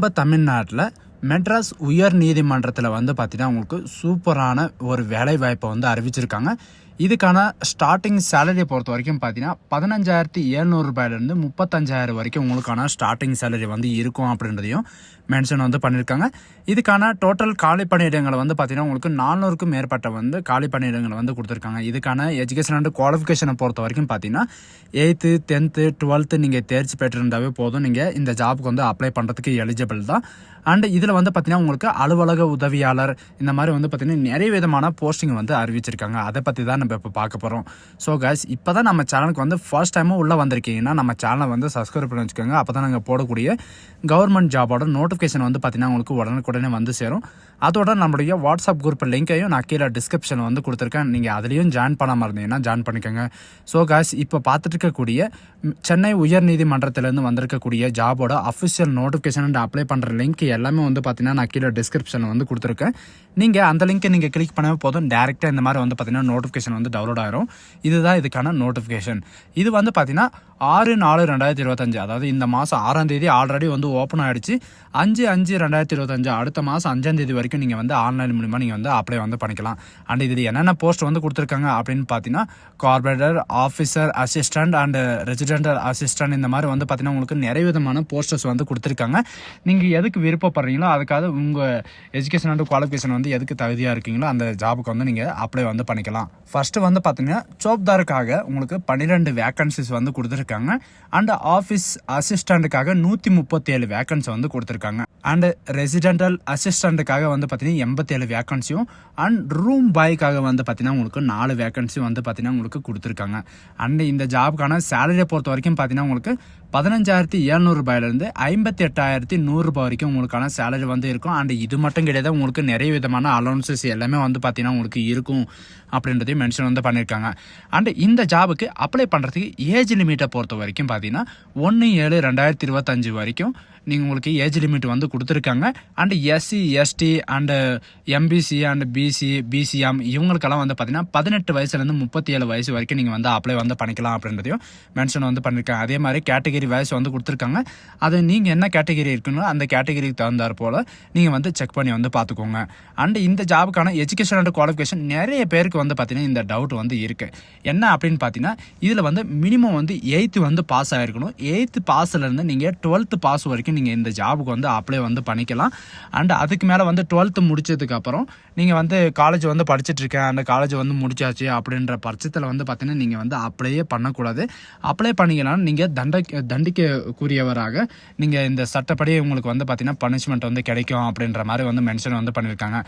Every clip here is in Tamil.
நம்ம தமிழ்நாட்டில் மெட்ராஸ் உயர் நீதிமன்றத்தில் வந்து பார்த்தீங்கன்னா உங்களுக்கு சூப்பரான ஒரு வேலை வாய்ப்பை வந்து அறிவிச்சிருக்காங்க. இதுக்கான ஸ்டார்டிங் சேலரியை பொறுத்த வரைக்கும் பார்த்தீங்கன்னா பதினஞ்சாயிரத்தி எழுநூறுபாயிலேருந்து முப்பத்தஞ்சாயிரம் வரைக்கும் உங்களுக்கான ஸ்டார்டிங் சேலரி வந்து இருக்கும் அப்படின்றதையும் மென்ஷன் வந்து பண்ணியிருக்காங்க. இதுக்கான டோட்டல் காலி பணியிடங்களை வந்து பார்த்தீங்கன்னா உங்களுக்கு நானூறுக்கும் மேற்பட்ட வந்து காலி பணியிடங்களை வந்து கொடுத்துருக்காங்க. இதுக்கான எஜுகேஷன் அண்ட் குவாலிஃபிகேஷனை பொறுத்த வரைக்கும் பார்த்தீங்கன்னா எயித்து டென்த்து டுவெல்த்து நீங்கள் தேர்ச்சி பெற்றிருந்தாவே போதும். நீங்கள் இந்த ஜாபுக்கு வந்து அப்ளை பண்ணுறதுக்கு எலிஜிபிள் தான். அண்ட் இதில் வந்து பார்த்தீங்கன்னா உங்களுக்கு அலுவலக உதவியாளர் இந்த மாதிரி வந்து பார்த்தீங்கன்னா நிறைய விதமான போஸ்டிங் வந்து அறிவிச்சிருக்காங்க. அதை பற்றி தான் நம்ம இப்போ பார்க்க போகிறோம் ஸோ guys இப்போ தான் நம்ம சேனலுக்கு வந்து ஃபர்ஸ்ட் டைமும் உள்ளே வந்திருக்கீங்கன்னா நம்ம சேனலை வந்து சப்ஸ்கிரைப் பண்ணி வச்சுக்கோங்க. அப்போ தான் நாங்கள் போடக்கூடிய கவர்மெண்ட் ஜாபோட நோட்டிஃபிகேஷன் வந்து பார்த்தீங்கன்னா உங்களுக்கு உடனுக்குடனே வந்து சேரும். அதோட நம்மளுடைய வாட்ஸ்அப் குரூப் லிங்கையும் நான் கீழே டிஸ்கிரிப்ஷனில் வந்து கொடுத்துருக்கேன். நீங்கள் அதுலேயும் ஜாயின் பண்ணாமல் இருந்தீங்கன்னா ஜாயின் பண்ணிக்கோங்க. ஸோ guys இப்போ பார்த்துட்டு இருக்கக்கூடிய சென்னை உயர்நீதிமன்றத்திலேருந்து வந்திருக்கக்கூடிய ஜாபோட அஃபிஷியல் நோட்டிஃபிகேஷன் அண்ட் அப்ளை பண்ணுற லிங்க் எல்லாமே வந்து பார்த்தீங்கன்னா நான் கீழே டிஸ்கிரிப்ஷனில் வந்து கொடுத்துருக்கேன். நீங்கள் அந்த லிங்க்கை நீங்கள் கிளிக் பண்ணவே போதும். டேரெக்டாக இந்த மாதிரி வந்து பார்த்தீங்கன்னா நோட்டிஃபிகேஷன் வந்து டவுன்லோட் ஆகிரும் இதுதான் இதுக்கான நோட்டிஃபிகேஷன் இது வந்து பார்த்தீங்கன்னா ஆறு நாலு ரெண்டாயிரத்தி இருபத்தஞ்சு. அதாவது இந்த மாதம் ஆறாம் தேதி ஆல்ரெடி வந்து ஓப்பன் ஆயிடுச்சு. அஞ்சு அஞ்சு ரெண்டாயிரத்தி இருபத்தஞ்சு. அடுத்த மாதம் அஞ்சாம் தேதி வரைக்கும் நீங்கள் வந்து ஆன்லைன் மூலிமா நீங்கள் வந்து அப்ளை வந்து பண்ணிக்கலாம். அண்ட் இதில் என்னென்ன போஸ்ட் வந்து கொடுத்துருக்காங்க அப்படின்னு பார்த்தீங்கன்னா corporator officer assistant and residential assistant இந்த மாதிரி வந்து பார்த்தீங்கன்னா உங்களுக்கு நிறைய விதமான போஸ்டர்ஸ் வந்து கொடுத்துருக்காங்க. நீங்கள் எதுக்கு விருப்பப்படுறீங்களோ அதுக்காக உங்கள் எஜுகேஷன் அண்ட் குவாலிஃபிகேஷன் வந்து எதுக்கு தகுதியாக இருக்கீங்களோ அந்த ஜாபுக்கு வந்து நீங்கள் அப்ளை வந்து பண்ணிக்கலாம். ஃபர்ஸ்ட் வந்து பார்த்தீங்கன்னா சோப்தாருக்காக உங்களுக்கு பன்னிரெண்டு வேக்கன்சிஸ் வந்து கொடுத்துருக்காங்க. அண்ட் ஆஃபீஸ் அசிஸ்டண்ட்டுக்காக நூற்றி முப்பத்தேழு வேக்கன்சி வந்து கொடுத்துருக்காங்க. அண்ட் ரெசிடென்டல் அசிஸ்டண்ட்டுக்காக வந்து பார்த்தீங்கன்னா எண்பத்தேழு வேக்கன்சியும் அண்ட் ரூம் பாய்க்காக வந்து பார்த்தீங்கன்னா உங்களுக்கு நாலு வேக்கன்சி வந்து பார்த்தீங்கன்னா உங்களுக்கு கொடுத்துருக்காங்க. அண்ட் இந்த ஜாபுக்கான சேலரியை பொறுத்த வரைக்கும் பார்த்தீங்கன்னா உங்களுக்கு பதினஞ்சாயிரத்தி எழுநூறுபாயிலேருந்து ஐம்பத்தி எட்டாயிரத்தி நூறுரூபா வரைக்கும் உங்களுக்கான சேலரி வந்து இருக்கும். அண்ட் இது மட்டும் கிடையாது உங்களுக்கு நிறைய விதமான அலௌன்சஸ் எல்லாமே வந்து பார்த்தீங்கன்னா உங்களுக்கு இருக்கும். அப்படின்றதையும் மென்ஷன் வந்து பண்ணியிருக்காங்க அண்ட் இந்த ஜாபுக்கு அப்ளை பண்ணுறதுக்கு ஏஜ் லிமிட்டை பொறுத்த வரைக்கும் பார்த்தீங்கன்னா ஒன்று ஏழு ரெண்டாயிரத்தி இருபத்தஞ்சு வரைக்கும் நீங்கள் உங்களுக்கு ஏஜ் லிமிட் வந்து கொடுத்துருக்காங்க. And SC ST and MBC and BC BCM இவங்களுக்கெல்லாம் வந்து பார்த்தீங்கன்னா பதினெட்டு வயசுலேருந்து முப்பத்தி ஏழு வயசு வரைக்கும் நீங்கள் வந்து அப்ளை வந்து பண்ணிக்கலாம் அப்படின்றதையும் மென்ஷன் வந்து பண்ணியிருக்காங்க அதே மாதிரி கேட்டகரி வயசு வந்து கொடுத்துருக்காங்க. அது நீங்கள் என்ன கேட்டகரி இருக்குன்னு அந்த கேட்டகரிக்கு தகுந்தாற் போல் நீங்கள் வந்து செக் பண்ணி வந்து பார்த்துக்கோங்க அண்டு இந்த ஜாபுக்கான எஜுகேஷன் அண்ட் குவாலிஃபிகேஷன் நிறைய பேருக்கு வந்து பார்த்தீங்கன்னா இந்த டவுட் வந்து இருக்குது என்ன அப்படின்னு பார்த்தீங்கன்னா இதில் வந்து மினிமம் வந்து எயித்து வந்து பாஸ் ஆகிருக்கணும் எயித்து பாஸ்லேருந்து நீங்கள் டுவெல்த்து பாஸ் வரைக்கும் நீங்கள் இந்த ஜாபுக்கு வந்து அப்ளை வந்து பண்ணிக்கலாம். அண்ட் அதுக்கு மேலே வந்து டுவெல்த்து முடிச்சதுக்கப்புறம் நீங்கள் வந்து காலேஜ் வந்து படிச்சுட்ருக்கேன் அந்த காலேஜ் வந்து முடிச்சாச்சு அப்படின்ற பட்சத்தில் வந்து பார்த்தீங்கன்னா நீங்கள் வந்து அப்ளையே பண்ணக்கூடாது. அப்ளை பண்ணிக்கலாம் நீங்கள் தண்ட தண்டிக்கக்கூடியவராக நீங்கள் இந்த சட்டப்படி உங்களுக்கு வந்து பார்த்தீங்கன்னா பனிஷ்மெண்ட் வந்து கிடைக்கும் அப்படின்ற மாதிரி வந்து மென்ஷன் வந்து பண்ணியிருக்காங்க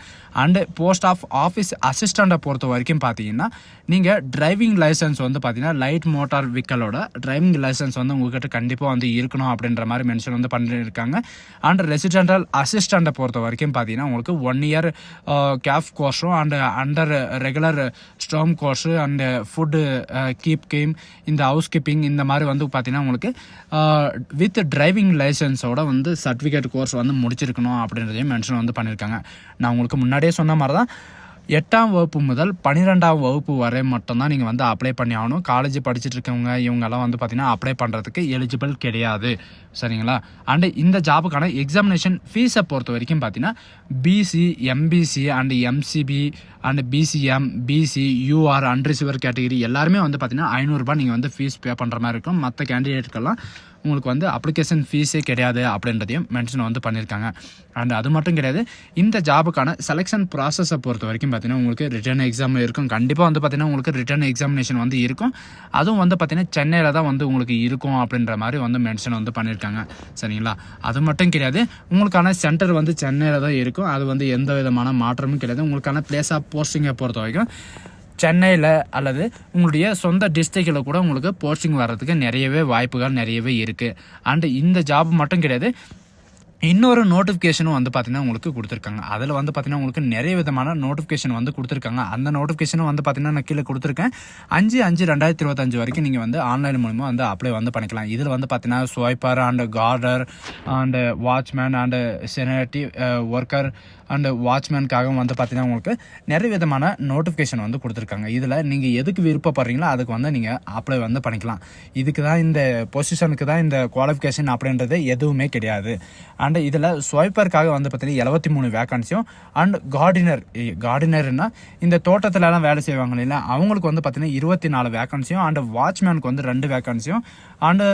அண்டு போஸ்ட் ஆஃப் ஆஃபீஸ் அசிஸ்டண்ட்டை பொறுத்த வரைக்கும் பார்த்தீங்கன்னா நீங்கள் டிரைவிங் லைசன்ஸ் வந்து பார்த்தீங்கன்னா லைட் மோட்டார் வெஹிக்கலோட டிரைவிங் லைசன்ஸ் வந்து உங்கள்கிட்ட கண்டிப்பாக வந்து இருக்கணும் அப்படின்ற மாதிரி மென்ஷன் வந்து இருக்காங்க. அண்ட் ரெசிடென்டல் அசிஸ்டண்ட்டை பொறுத்த வரைக்கும் பார்த்தீங்கன்னா உங்களுக்கு ஒன் இயர் கேஃப் கோர்ஸும் அண்ட் அண்டர் ரெகுலர் ஸ்டோம் கோர்ஸு அண்டு ஃபுட்டு கீப் கீம் இந்த ஹவுஸ் கீப்பிங் இந்த மாதிரி வந்து பார்த்தீங்கன்னா உங்களுக்கு வித் டிரைவிங் லைசன்ஸோட வந்து சர்டிஃபிகேட் கோர்ஸ் வந்து முடிச்சிருக்கணும் அப்படின்றதையும் மென்ஷன் வந்து பண்ணியிருக்காங்க நான் உங்களுக்கு முன்னாடியே சொன்ன மாதிரி தான் எட்டாம் வகுப்பு முதல் பன்னிரெண்டாம் வகுப்பு வரை மட்டும்தான் நீங்கள் வந்து அப்ளை பண்ணி ஆகணும். காலேஜ் படிச்சுட்டு இருக்கவங்க இவங்கெல்லாம் வந்து பார்த்தீங்கன்னா அப்ளை பண்ணுறதுக்கு எலிஜிபிள் கிடையாது. சரிங்களா? அண்டு இந்த ஜாபுக்கான எக்ஸாமினேஷன் ஃபீஸை பொறுத்த வரைக்கும் பார்த்தீங்கன்னா BC MBC and MCB and BCM BC UR unreserved category எல்லாருமே வந்து பார்த்தீங்கன்னா ஐநூறுரூபா நீங்கள் வந்து ஃபீஸ் பே பண்ணுற மாதிரி இருக்கும். மற்ற கேண்டிடேட்டுக்கெல்லாம் உங்களுக்கு வந்து அப்ளிகேஷன் ஃபீஸே கிடையாது அப்படின்றதையும் மென்ஷன் வந்து பண்ணியிருக்காங்க. அண்ட் அது மட்டும் கிடையாது இந்த ஜாபுக்கான செலெக்ஷன் ப்ராசஸை பொறுத்த வரைக்கும் பார்த்தீங்கன்னா உங்களுக்கு ரிட்டர்ன் எக்ஸாம் இருக்கும். கண்டிப்பாக வந்து பார்த்தீங்கன்னா உங்களுக்கு ரிட்டர்ன் எக்ஸாமினேஷன் வந்து இருக்கும். அதுவும் வந்து பார்த்தீங்கன்னா சென்னையில் தான் வந்து உங்களுக்கு இருக்கும் அப்படின்ற மாதிரி வந்து மென்ஷன் வந்து பண்ணியிருக்காங்க. சரிங்களா? அது மட்டும் கிடையாது உங்களுக்கான சென்டர் வந்து சென்னையில் தான் இருக்கும். அது வந்து எந்த விதமான மாற்றமும் கிடையாது. உங்களுக்கான பிளேஸ் ஆஃப் போஸ்டிங்கை பொறுத்த வரைக்கும் சென்னையில் அல்லது உங்களுடைய சொந்த டிஸ்ட்ரிக்டில் கூட உங்களுக்கு போஸ்டிங் வர்றதுக்கு நிறையவே வாய்ப்புகள் நிறையவே இருக்குது அண்டு இந்த ஜாப் மட்டும் கிடையாது இன்னொரு நோட்டிஃபிகேஷனும் வந்து பார்த்தீங்கன்னா உங்களுக்கு கொடுத்துருக்காங்க. அதில் வந்து பார்த்தீங்கன்னா உங்களுக்கு நிறைய விதமான நோட்டிஃபிகேஷன் வந்து கொடுத்துருக்காங்க. அந்த நோட்டிஃபிகேஷனும் வந்து பார்த்தீங்கன்னா நான் கீழே கொடுத்துருக்கேன். அஞ்சு அஞ்சு ரெண்டாயிரத்தி இருபத்தஞ்சு வரைக்கும் நீங்கள் வந்து ஆன்லைன் மூலிமா வந்து அப்ளை வந்து பண்ணிக்கலாம். இதில் வந்து பார்த்தீங்கன்னா sweeper and guarder and watchman and sanitary worker and வாட்ச்மேனுக்காகவும் வந்து பார்த்தீங்கன்னா உங்களுக்கு நிறைய விதமான நோட்டிஃபிகேஷன் வந்து கொடுத்துருக்காங்க. இதில் நீங்கள் எதுக்கு விருப்பப்படுறீங்களோ அதுக்கு வந்து நீங்கள் அப்ளை வந்து பண்ணிக்கலாம். இதுக்கு தான் இந்த பொசிஷனுக்கு தான் இந்த குவாலிஃபிகேஷன் அப்படின்றது எதுவுமே கிடையாது. அண்ட் இதில் ஸ்வைப்பருக்காக வந்து பார்த்திங்கன்னா எழுபத்தி மூணு வேக்கன்சியும் அண்ட் கார்டினர் கார்டினர்னா இந்த தோட்டத்துலலாம் வேலை செய்வாங்க இல்லை அவங்களுக்கு வந்து பார்த்திங்கன்னா இருபத்தி நாலு வேக்கன்சியும் அண்ட் வாட்ச்மேனுக்கு வந்து ரெண்டு வேக்கன்சியும் அண்டு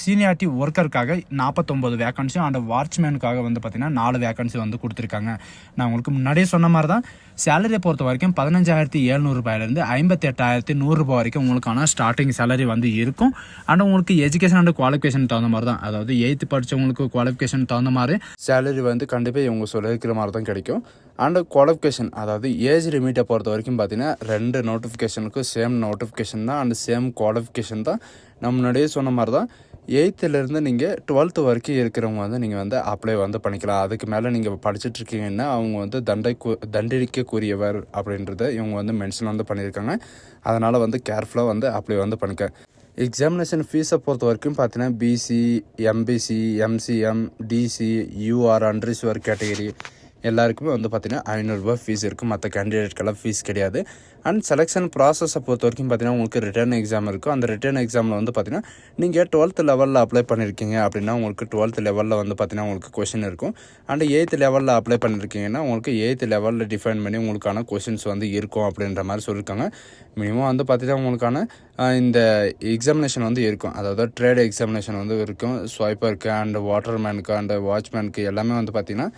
சீனியாரிட்டி ஒர்க்கருக்காக நாற்பத்தொம்போது வேக்கன்சியும் அண்ட் வாட்ச்மேனுக்காக வந்து பார்த்திங்கன்னா நாலு வேக்கன்சி வந்து கொடுத்துருக்காங்க. நான் உங்களுக்கு முன்னாடியே சொன்ன மாதிரி தான் சேலரியை பொறுத்த வரைக்கும் பதினஞ்சாயிரத்தி எழுநூறுபாயிலேருந்து ஐம்பத்தி எட்டாயிரத்தி நூறுரூபா வரைக்கும் உங்களுக்கான ஸ்டார்டிங் சேலரி வந்து இருக்கும். அண்ட் உங்களுக்கு எஜுகேஷன் அண்ட் குவாலிஃபிகேஷன் தகுந்த மாதிரி தான் அதாவது எயித்து படித்தவங்களுக்கு குவாலிஃபிகேஷன் தகுந்த மாதிரி சேலரி வந்து கண்டிப்பாக இவங்க சொல்லியிருக்கிற மாதிரி தான் கிடைக்கும். அண்ட் குவாலிஃபிகேஷன் அதாவது ஏஜ் லிமிட்டை பொறுத்த வரைக்கும் பார்த்தீங்கன்னா ரெண்டு நோட்டிஃபிகேஷனுக்கும் சேம் நோட்டிஃபிகேஷன் தான் அண்ட் சேம் குவாலிஃபிகேஷன் தான். நம்ம முன்னாடியே சொன்ன மாதிரி தான் எயித்துலேருந்து நீங்கள் டுவெல்த்து வரைக்கும் இருக்கிறவங்க வந்து நீங்கள் வந்து அப்ளை வந்து பண்ணிக்கலாம். அதுக்கு மேலே நீங்கள் படிச்சுட்டு இருக்கீங்கன்னா அவங்க வந்து தண்டை தண்டிக்கக்கூடியவர் அப்படின்றத இவங்க வந்து மென்ஷன் வந்து பண்ணியிருக்காங்க. அதனால் வந்து கேர்ஃபுல்லாக வந்து அப்ளை வந்து பண்ணிக்க எக்ஸாமினேஷன் ஃபீஸை பொறுத்த வரைக்கும் பார்த்தீங்கன்னா BC MBC MCM DC UR unreserved category எல்லாருக்குமே வந்து பார்த்தீங்கன்னா ஐநூறுரூபா ஃபீஸ் இருக்கும் மற்ற கேண்டிடேட்கெல்லாம் ஃபீஸ் கிடையாது. அண்ட் செலெக்ஷன் ப்ராசஸை பொறுத்த வரைக்கும் பார்த்தீங்கன்னா உங்களுக்கு ரிட்டர்ன் எக்ஸாம் இருக்கும் அந்த ரிட்டர்ன் எக்ஸாமில் வந்து பார்த்தீங்கன்னா நீங்கள் டுவெல்த் லெவலில் அப்ளை பண்ணியிருக்கீங்க அப்படின்னா உங்களுக்கு டுவெல்த் லெவலில் வந்து பார்த்தீங்கன்னா உங்களுக்கு கொஷின் இருக்கும். அண்ட் எயித்து லெவலில் அப்ளை பண்ணியிருக்கீங்கன்னா உங்களுக்கு எயித்து லெவலில் டிஃபைன் பண்ணி உங்களுக்கான கொஷின்ஸ் வந்து இருக்கும் அப்படின்ற மாதிரி சொல்லியிருக்காங்க மினிமம் வந்து பார்த்திங்கன்னா உங்களுக்கான இந்த எக்ஸாமினேஷன் வந்து இருக்கும். அதாவது ட்ரேட் எக்ஸாமினேஷன் வந்து இருக்கும். ஸ்வைப்பருக்கு அண்ட் வாட்டர்மேனுக்கு அண்ட் வாட்ச்மேனுக்கு எல்லாமே வந்து பார்த்தீங்கன்னா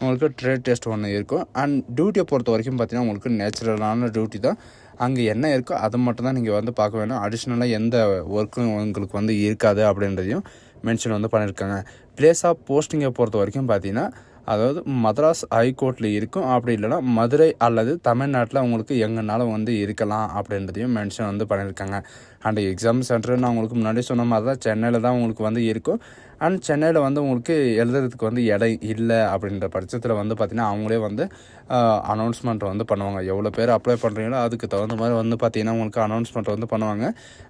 உங்களுக்கு ட்ரேட் டெஸ்ட் ஒன்று இருக்கும். அண்ட் டியூட்டியை பொறுத்த வரைக்கும் பார்த்தீங்கன்னா உங்களுக்கு நேச்சுரலான டியூட்டி தான். அங்கே என்ன இருக்கோ அதை மட்டும்தான் நீங்கள் வந்து பார்க்க வேணும். அடிஷ்னலாக எந்த ஒர்க்கும் உங்களுக்கு வந்து இருக்காது அப்படின்றதையும் மென்ஷன் வந்து பண்ணியிருக்காங்க பிளேஸ் ஆஃப் போஸ்டிங்கை பொறுத்த வரைக்கும் பார்த்தீங்கன்னா அதாவது மதராஸ் ஹைகோர்ட்டில் இருக்கும். அப்படி இல்லைன்னா மதுரை அல்லது தமிழ்நாட்டில் உங்களுக்கு எங்கேனாலும் வந்து இருக்கலாம் அப்படின்றதையும் மென்ஷன் வந்து பண்ணியிருக்காங்க. அண்ட் எக்ஸாம் சென்டர் நான் உங்களுக்கு முன்னாடி சொன்ன மாதிரி தான் சென்னையில் தான் உங்களுக்கு வந்து இருக்கும். அண்ட் சென்னையில் வந்து உங்களுக்கு எழுதுறதுக்கு வந்து இடம் இல்லை அப்படின்ற பட்சத்தில் வந்து பார்த்திங்கன்னா அவங்களே வந்து அனௌன்ஸ்மெண்ட் வந்து பண்ணுவாங்க. எவ்வளோ பேர் அப்ளை பண்ணுறீங்களோ அதுக்கு தகுந்த மாதிரி வந்து பார்த்திங்கன்னா உங்களுக்கு அனௌன்ஸ்மெண்ட் வந்து பண்ணுவாங்க.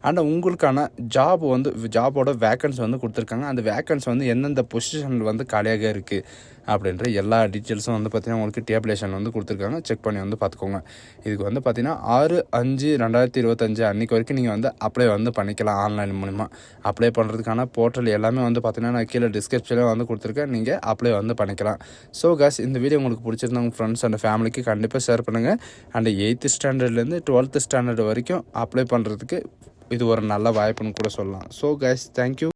அண்ட் உங்களுக்கான ஜாப் வந்து ஜாபோட வேக்கன்ஸ் வந்து கொடுத்துருக்காங்க. அந்த வேக்கன்ஸ் வந்து எந்தெந்த பொசிஷனில் வந்து காலியாக இருக்குது அப்படின்ற எல்லா டீட்டெயில்ஸும் வந்து பார்த்திங்கன்னா உங்களுக்கு டேபிளேஷன் வந்து கொடுத்துருக்காங்க. செக் பண்ணி வந்து பார்த்துக்கோங்க இதுக்கு வந்து பார்த்திங்கன்னா ஆறு அஞ்சு ரெண்டாயிரத்தி இருபத்தஞ்சு அன்றைக்கி வரைக்கும் நீங்கள் வந்து அப்ளை வந்து பண்ணிக்கலாம் ஆன்லைன் மூலிமா அப்ளை பண்ணுறதுக்கான போர்ட்டல் எல்லாமே வந்து பார்த்திங்கன்னா நான் கீழே டிஸ்கிரிப்ஷனில் வந்து கொடுத்துருக்கேன். நீங்கள் அப்ளை வந்து பண்ணிக்கலாம். ஸோ காஸ் இந்த வீடியோ உங்களுக்கு பிடிச்சிருந்தா உங்கள் ஃப்ரெண்ட்ஸ் அண்ட் ஃபேமிலிக்கு கண்டிப்பாக ஷேர் பண்ணுங்கள் அண்ட் எயித்து ஸ்டாண்டர்ட்லேருந்து டுவெல்த்து ஸ்டாண்டர்ட் வரைக்கும் அப்ளை பண்ணுறதுக்கு இது ஒரு நல்ல வாய்ப்புன்னு கூட சொல்லலாம். So guys thank you